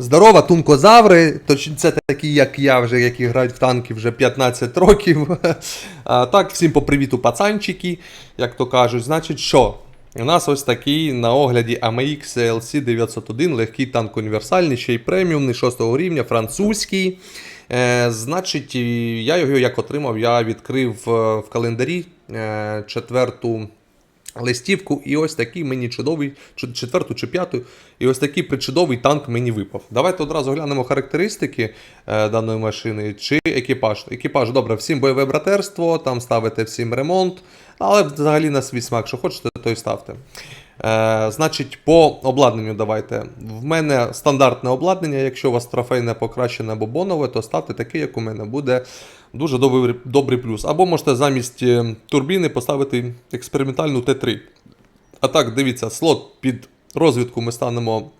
Здорова, тункозаври, це такі, як я, вже, які грають в танки вже 15 років. А, так, всім по привіту, пацанчики, як то кажуть. Значить, що? У нас ось такий на огляді AMX LC 901, легкий танк універсальний, ще й преміумний 6 рівня, французький. Е, значить, я його як отримав, я відкрив е, в календарі е, четверту листівку, і ось такий мені чудовий, чу- четверту чи п'яту, і ось такий причудовий танк мені випав. Давайте одразу глянемо характеристики е, даної машини чи екіпаж. Екіпаж, добре, всім бойове братерство, там ставите всім ремонт, але взагалі на свій смак, що хочете, то й ставте. Е, значить, по обладнанню давайте. В мене стандартне обладнання. Якщо у вас трофейне покращене або бонове, то ставте таке, як у мене. Буде дуже добрий, добрий плюс. Або можете замість е, турбіни поставити експериментальну Т3. А так, дивіться, слот під розвідку ми станемо.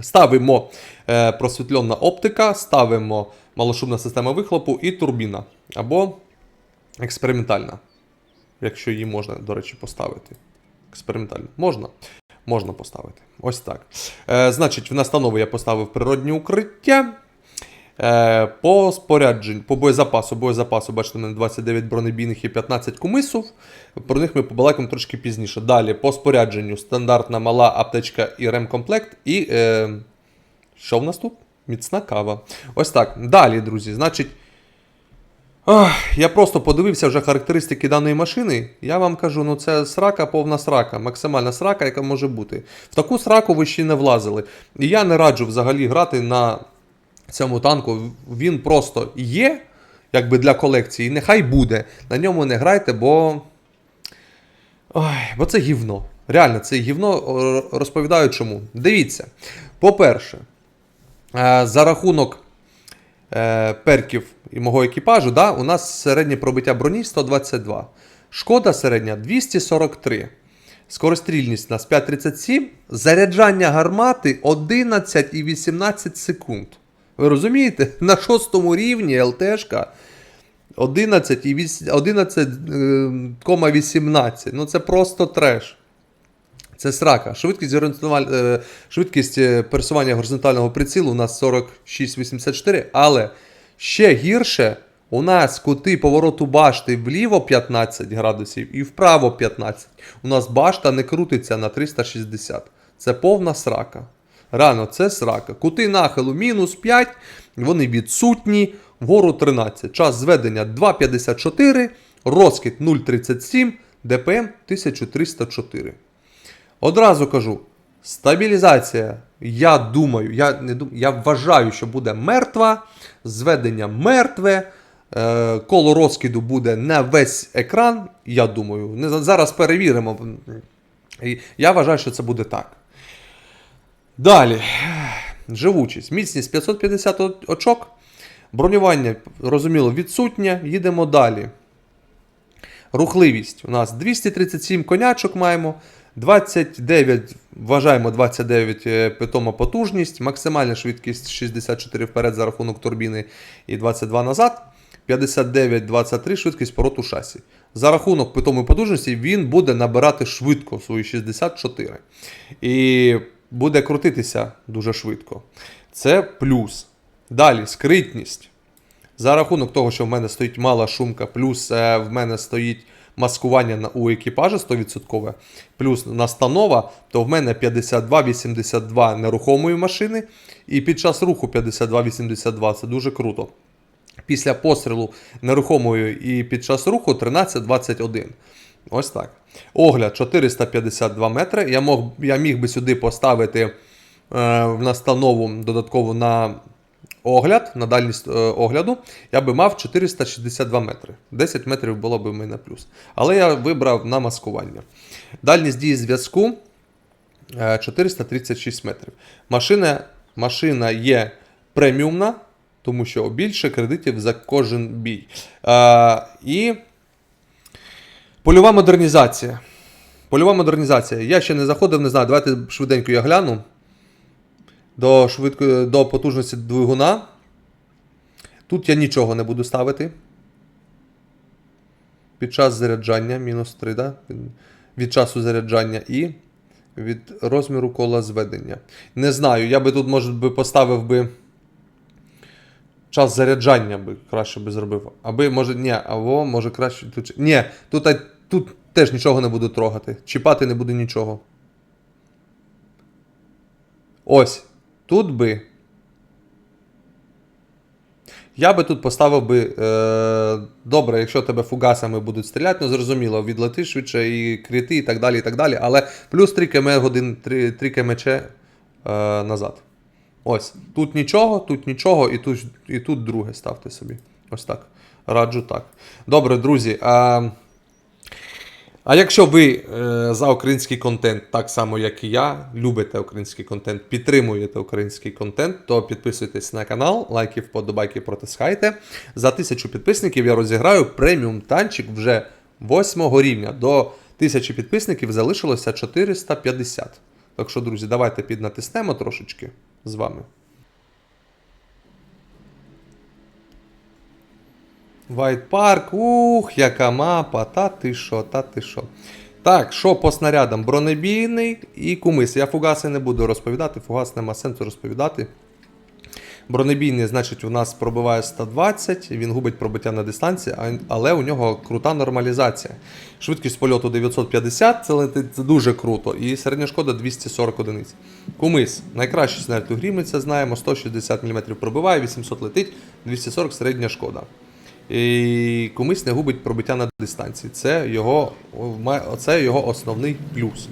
Ставимо е, просвітлена оптика, ставимо малошумна система вихлопу і турбіна. Або експериментальна. Якщо її можна, до речі, поставити. Експериментально. Можна? Можна поставити. Ось так. Е, значить, в настанову я поставив природні укриття. Е, по спорядженню, по боєзапасу, боєзапасу, бачите, у мене 29 бронебійних і 15 кумисів. Про них ми побалакаємо трошки пізніше. Далі, по спорядженню, стандартна мала аптечка і ремкомплект. І е, що в нас тут? Міцна кава. Ось так. Далі, друзі, значить. Ох, я просто подивився вже характеристики даної машини. Я вам кажу, ну це срака, повна срака, максимальна срака, яка може бути. В таку сраку ви ще не влазили. І я не раджу взагалі грати на цьому танку. Він просто є, якби для колекції. Нехай буде. На ньому не грайте, бо. Ой, бо це гівно. Реально, це гівно розповідаю чому. Дивіться. По-перше, е, за рахунок е, перків і мого екіпажу, да, у нас середнє пробиття броні 122. Шкода середня 243. Скорострільність у нас 5,37. Заряджання гармати 11 і 18 секунд. Ви розумієте? На шостому рівні ЛТшка 11 11,18. Ну це просто треш. Це срака. Швидкість, е, швидкість е, пересування горизонтального прицілу у нас 46,84, але ще гірше у нас кути повороту башти вліво 15 градусів і вправо 15. У нас башта не крутиться на 360. Це повна срака. Реально, це срака. Кути нахилу мінус 5, вони відсутні, вгору 13. Час зведення 2,54, розкид 0,37, ДПМ 1304. Одразу кажу, стабілізація, я думаю, я, не дум, я вважаю, що буде мертва, зведення мертве, е, коло розкиду буде на весь екран. Я думаю, не, зараз перевіримо. Я вважаю, що це буде так. Далі. Живучість. Міцність 550 очок. Бронювання, розуміло, відсутнє. Їдемо далі. Рухливість. У нас 237 конячок маємо. 29, вважаємо 29 е, питома потужність, максимальна швидкість 64 вперед за рахунок турбіни і 22 назад. 59-23 швидкість пороту шасі. За рахунок питомої потужності він буде набирати швидко свої 64. І буде крутитися дуже швидко. Це плюс. Далі скритність. За рахунок того, що в мене стоїть мала шумка, плюс е, в мене стоїть маскування у екіпажа 100%, плюс настанова, то в мене 52-82 нерухомої машини, і під час руху 52-82 це дуже круто. Після пострілу нерухомої і під час руху 13-21. Ось так. Огляд 452 метри. Я, мог, я міг би сюди поставити е, в настанову додатково на огляд, на дальність е, огляду, я би мав 462 метри. 10 метрів було б в мене плюс. Але я вибрав на маскування. Дальність дії зв'язку е, 436 метрів. Машина, машина є преміумна, тому що більше кредитів за кожен бій. Е, і польова модернізація. Польова модернізація. Я ще не заходив, не знаю. Давайте швиденько я гляну до, швидко, до потужності двигуна. Тут я нічого не буду ставити. Під час заряджання, мінус 3, да? від часу заряджання і від розміру кола зведення. Не знаю, я би тут, може би, поставив би. Час заряджання би краще би зробив. Аби, може, ні, або може краще. Ні, тут, тут теж нічого не буду трогати. Чіпати не буду нічого. Ось. Тут би. Я би тут поставив би. Е, добре, якщо тебе фугасами будуть стріляти, ну зрозуміло, відлети швидше і крити, і так далі, і так далі. Але плюс 3 км годин, 3, 3 кмч е, назад. Ось. Тут нічого, тут нічого, і тут, і тут друге ставте собі. Ось так. Раджу так. Добре, друзі. А, а якщо ви е, за український контент, так само як і я, любите український контент, підтримуєте український контент, то підписуйтесь на канал, лайки, вподобайки протискайте. За тисячу підписників я розіграю преміум танчик вже 8 рівня. До тисячі підписників залишилося 450. Так що, друзі, давайте піднатиснемо трошечки з вами. White Park, ух, яка мапа, та ти що, та ти що. Так, що по снарядам? Бронебійний і кумис. Я фугаси не буду розповідати, фугас нема сенсу розповідати. Бронебійний, значить, у нас пробиває 120, він губить пробиття на дистанції, але у нього крута нормалізація. Швидкість польоту 950, це летить це дуже круто. І середня шкода 240 одиниць. Кумис. Найкращий снаряд у грі, ми це знаємо. 160 мм пробиває, 800 летить, 240 середня шкода. І кумис не губить пробиття на дистанції. Це його, це його основний плюс.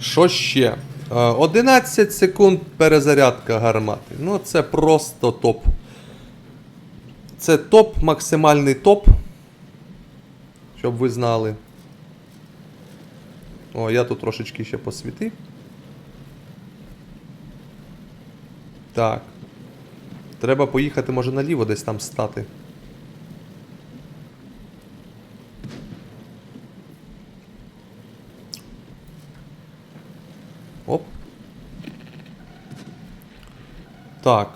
Що ще? Е, 11 секунд перезарядка гармати. Ну, це просто топ. Це топ, максимальний топ. Щоб ви знали. О, я тут трошечки ще посвітив. Так. Треба поїхати, може, наліво десь там стати. Оп. Так.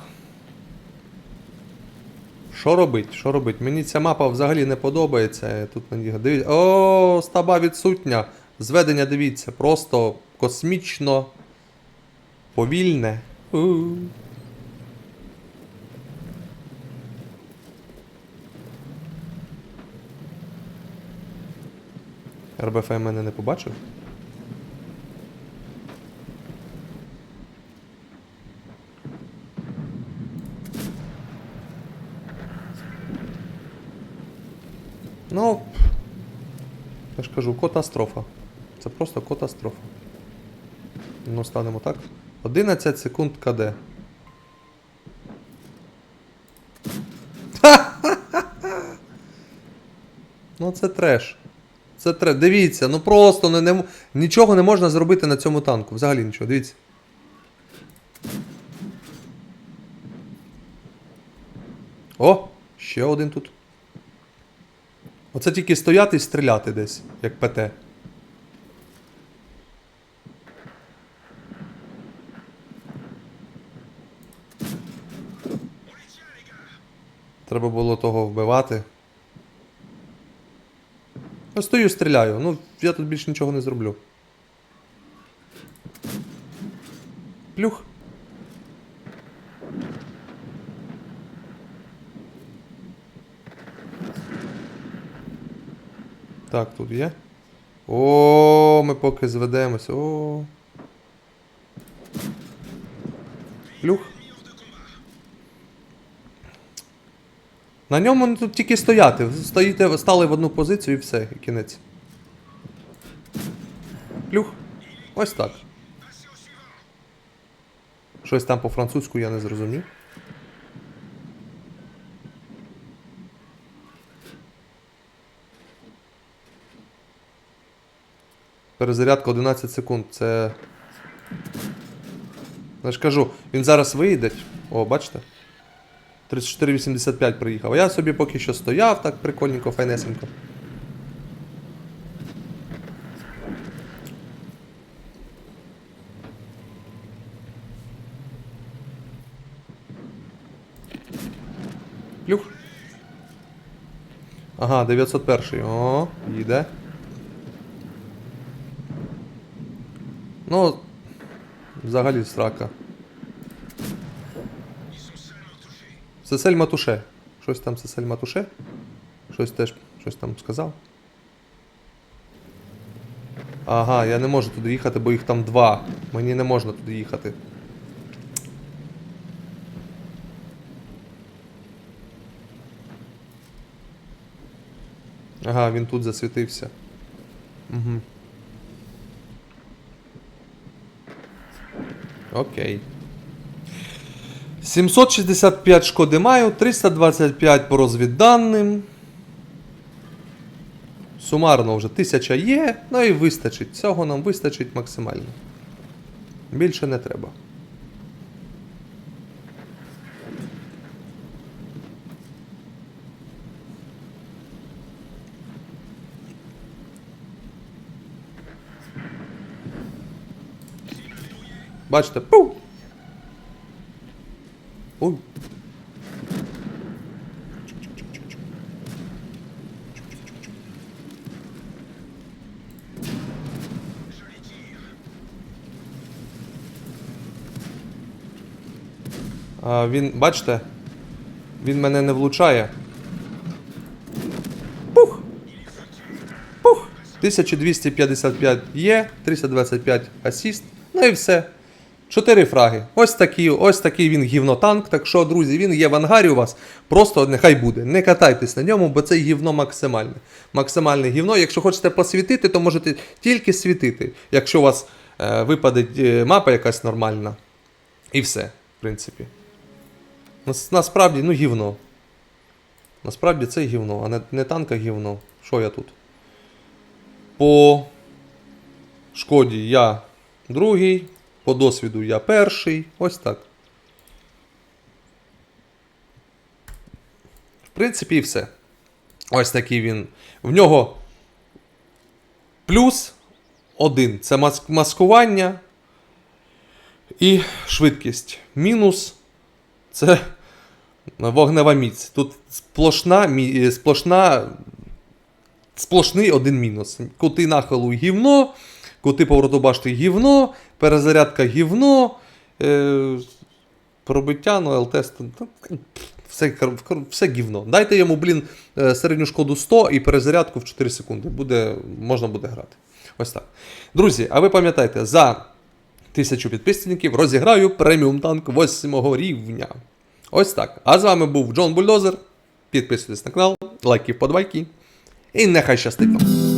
Що робить? Що робить? Мені ця мапа взагалі не подобається. Тут на ній дивіться. О, стаба відсутня. Зведення дивіться, просто космічно повільне. У. РБФ мене не побачив. Ну, я ж кажу, катастрофа. Це просто катастрофа. Ну, станемо так. 11 секунд КД. Ну, це треш. Це треш. Дивіться, ну просто не, не, нічого не можна зробити на цьому танку. Взагалі нічого, дивіться. О, ще один тут. Оце тільки стояти і стріляти десь, як ПТ. Треба було того вбивати. Я стою, стріляю. Ну, я тут більше нічого не зроблю. Плюх. Так, тут є. О, ми поки зведемося. О. Плюх. На ньому ну, тут тільки стояти. Стоїте, стали в одну позицію і все, і кінець. Плюх. Ось так. Щось там по-французьку я не зрозумів. Перезарядка 11 секунд. Це. Я ж кажу, він зараз виїде. О, бачите? 34,85 приїхав. А я собі поки що стояв, так прикольненько, файнесенько. Плюх. Ага, 901. О, їде. Ну, взагалі срака. Сесель Матуше. Щось там Сесель Матуше? Щось теж щось там сказав. Ага, я не можу туди їхати, бо їх там два. Мені не можна туди їхати. Ага, він тут засвітився. Угу. Окей. 765 шкоди маю, 325 по розвідданим. Сумарно вже 1000 є, ну і вистачить. Цього нам вистачить максимально. Більше не треба. Бачите, пу! Ой. А, він, бачите? Він мене не влучає. Пух! Пух! 1255 є, 325 асіст. Ну і все. Чотири фраги. Ось такий, ось такий він гівнотанк. Так що, друзі, він є в ангарі у вас. Просто нехай буде. Не катайтесь на ньому, бо це гівно максимальне. Максимальне гівно. Якщо хочете посвітити, то можете тільки світити. Якщо у вас е, випаде е, мапа якась нормальна. І все, в принципі. Нас, насправді, ну, гівно. Насправді це гівно, а не, не танк, а гівно. Що я тут? По шкоді я другий, по досвіду я перший. Ось так. В принципі, і все. Ось такий він. В нього плюс один це мас- маскування і швидкість. Мінус це вогнева міць. Тут сплошна, сплошна, сплошний один мінус. Кути нахилу гівно, кути повороту башти гівно, перезарядка гівно, е, пробиття, ну, ЛТ, ну, все, все гівно. Дайте йому, блін, е, середню шкоду 100 і перезарядку в 4 секунди. Буде, можна буде грати. Ось так. Друзі, а ви пам'ятайте, за тисячу підписників розіграю преміум танк 8 рівня. Ось так. А з вами був Джон Бульдозер. Підписуйтесь на канал, лайки, вподобайки. І нехай щастить вам.